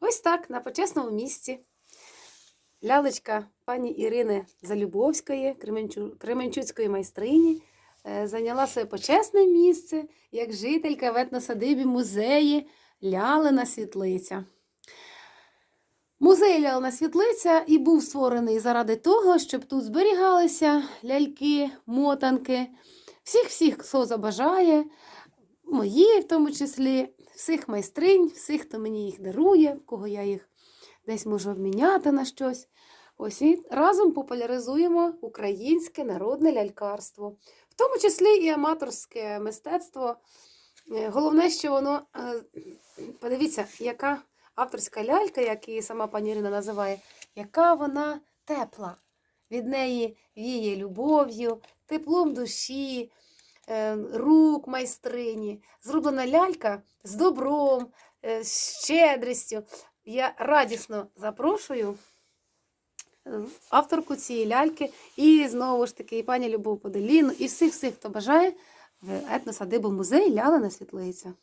Ось так, на почесному місці. Лялечка пані Ірини Залюбовської, Кременчуцької майстрині, е, зайняла своє почесне місце як жителька в етносадибі музеї Лялина Світлиця. Музей Лялина Світлиця і був створений заради того, щоб тут зберігалися ляльки, мотанки, всіх-всіх, хто забажає, мої в тому числі, всіх майстринь, всіх, хто мені їх дарує, кого я їх десь можу обміняти на щось. Ось і разом популяризуємо українське народне лялькарство, в тому числі і аматорське мистецтво. Е, Головне, що воно, е, подивіться, яка авторська лялька, як її сама пані Ірина називає, яка вона тепла. Від неї віє любов'ю, теплом душі, рук майстрині. Зроблена лялька з добром, е, з щедрістю. Я радісно запрошую е, авторку цієї ляльки і знову ж таки і пані Любов Поделіну, і всіх всіх, хто бажає в етносадибу музей Лялина Світлиця.